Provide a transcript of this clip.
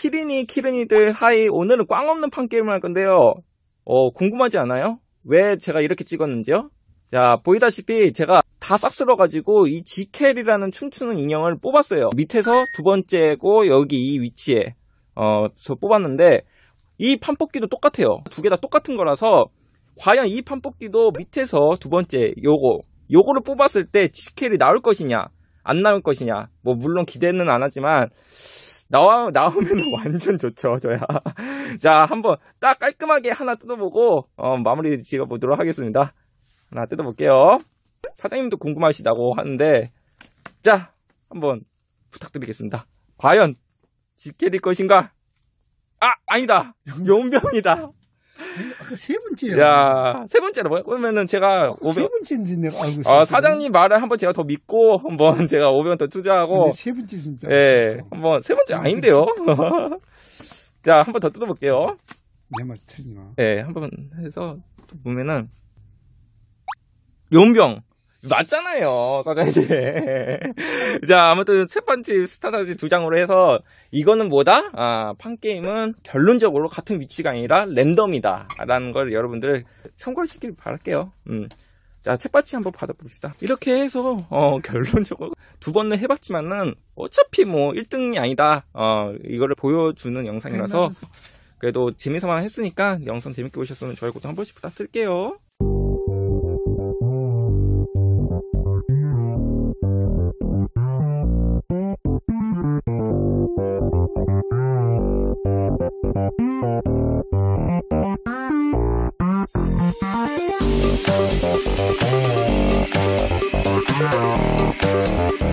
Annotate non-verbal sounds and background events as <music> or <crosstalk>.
키리니 키리니들 하이 오늘은 꽝 없는 판 게임을 할 건데요 어 궁금하지 않아요? 왜 제가 이렇게 찍었는지요? 자 보이다시피 제가 다 싹쓸어 가지고 이 지켈이라는 춤추는 인형을 뽑았어요 밑에서 두 번째고 여기 이 위치에 어저 뽑았는데 이 판 뽑기도 똑같아요 두 개 다 똑같은 거라서 과연 이 판 뽑기도 밑에서 두 번째 요거 요거를 뽑았을 때 지켈이 나올 것이냐 안 나올 것이냐 뭐 물론 기대는 안 하지만 나와, 나오면 <laughs> 완전 좋죠, 저야. <laughs> 자, 한번 딱 깔끔하게 하나 뜯어보고, 어, 마무리 지어보도록 하겠습니다. 하나 뜯어볼게요. 사장님도 궁금하시다고 하는데, 자, 한번 부탁드리겠습니다. 과연, 지켜릴 것인가? 아, 아니다! <laughs> 용병이다! 아까 세 번째야. 야, 세 번째로 뭐야? 그러면은 제가 아까 세 500, 번째인데 내가 알고 있어. 어, 사장님 말을 한번 제가 더 믿고, 한번 <laughs> 제가 500원 더 투자하고, 세 번째 진짜. 예, 진짜. 한번 세 번째 아닌데요? <laughs> 자, 한번 더 뜯어 볼게요. 내 말 틀리나? 예, 한번 해서 또 보면은 용병 맞잖아요, 사장님. <laughs> 자, 아무튼 첫 번째 스타터지 두 장으로 해서 이거는 뭐다? 아, 판 게임은 결론적으로 같은 위치가 아니라 랜덤이다 라는 걸 여러분들 참고하시길 바랄게요. 음. 자, 책받치 한번 받아봅시다. 이렇게 해서, 어, <laughs> 결론적으로 두 번은 해봤지만은 어차피 뭐 1등이 아니다. 어, 이거를 보여주는 영상이라서 그래도 재미삼아 했으니까 영상 재밌게 보셨으면 좋아요, 구독 한 번씩 부탁드릴게요. Thank you.